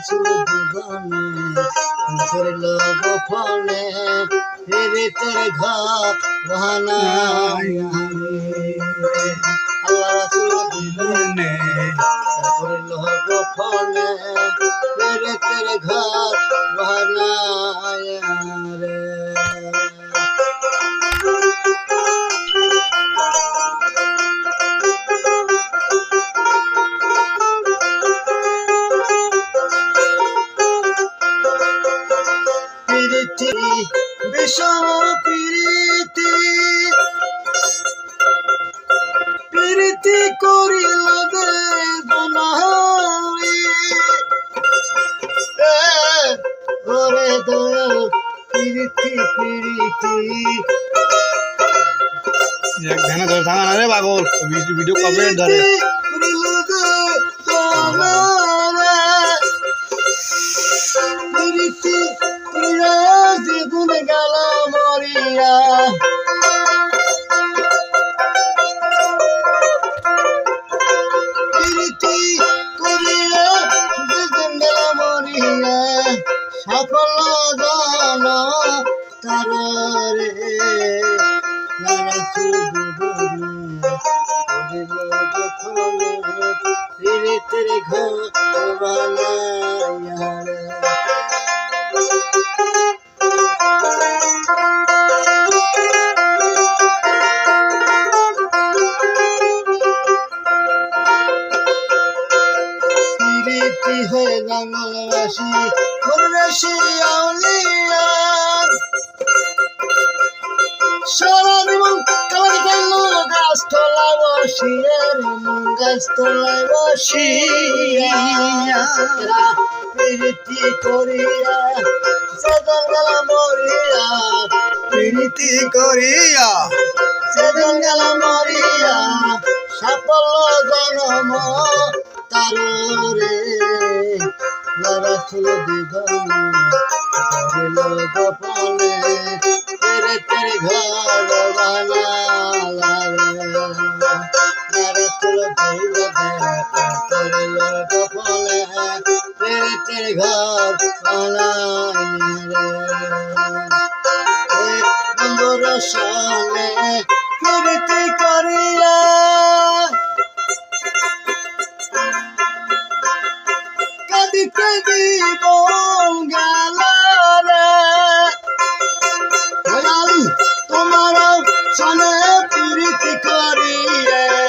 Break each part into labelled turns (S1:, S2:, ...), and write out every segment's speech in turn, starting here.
S1: রসুল দুজনে করল গোপনে বানাই বিষম প্রীতি। প্রীতি করিল ওরে দয়াল প্রীতি প্রীতি।
S2: ধ্যানে ধরে থাকা না রে পাগল। ভিডিও কবে ধরে?
S1: সফল জন তারে নারা প্রীতির ঘর প্রীতি হয়ে জঙ্গলবাসী পরবেশী আউলিয়া। সারা জীবন কালার গেল গাছ তলায় বসিয়ে গাছ তলায় বসিয়া প্রীতি করিয়া সেজন গেল মরিয়া।
S2: প্রীতি করিয়া?
S1: সেজন গেল মরিয়া। সাফল্য জনম তারে নরসুল দিগনে করিল গোপনে তেরে তেরে ঘর বানালা রে। নরসুল দিগনে করিল গোপনে তেরে বন্ধুর করিয়া তোমার সনে প্রীতি করিয়ে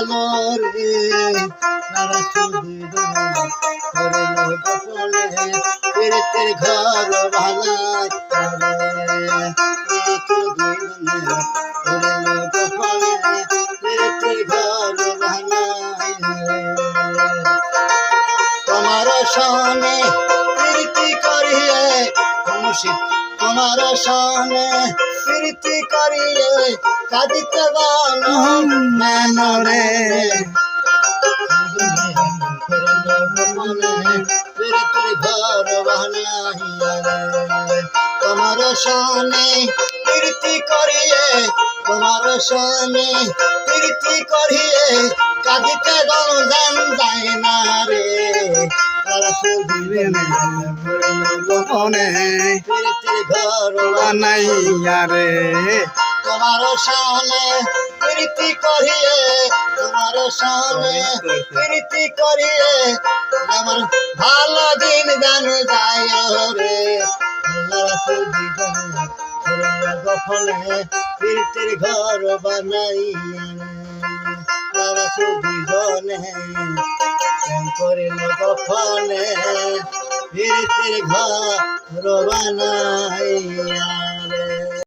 S1: জনম গেল রে তারা সুদিন করল ঘর ভাঙায় তোমার সনে করিয়ে তোমার সনে প্রীতি করিয়ে কাঁদিতে মানরে। তোমার সনে প্রীতি করিয়ে তোমার সনে প্রীতি করিয়ে কাঁদিতে গান জান যায় না রে। তারা
S2: গোপনে
S1: প্রীতির ঘর
S2: বানাইয়া রে।
S1: তোমার সামনে প্রীতি করিয়ে, তোমার সামনে প্রীতি করিয়ে, আমার ভালো দিন জান যায় রে। ঘর গোপনে প্রীতির ঘর বানাইয়া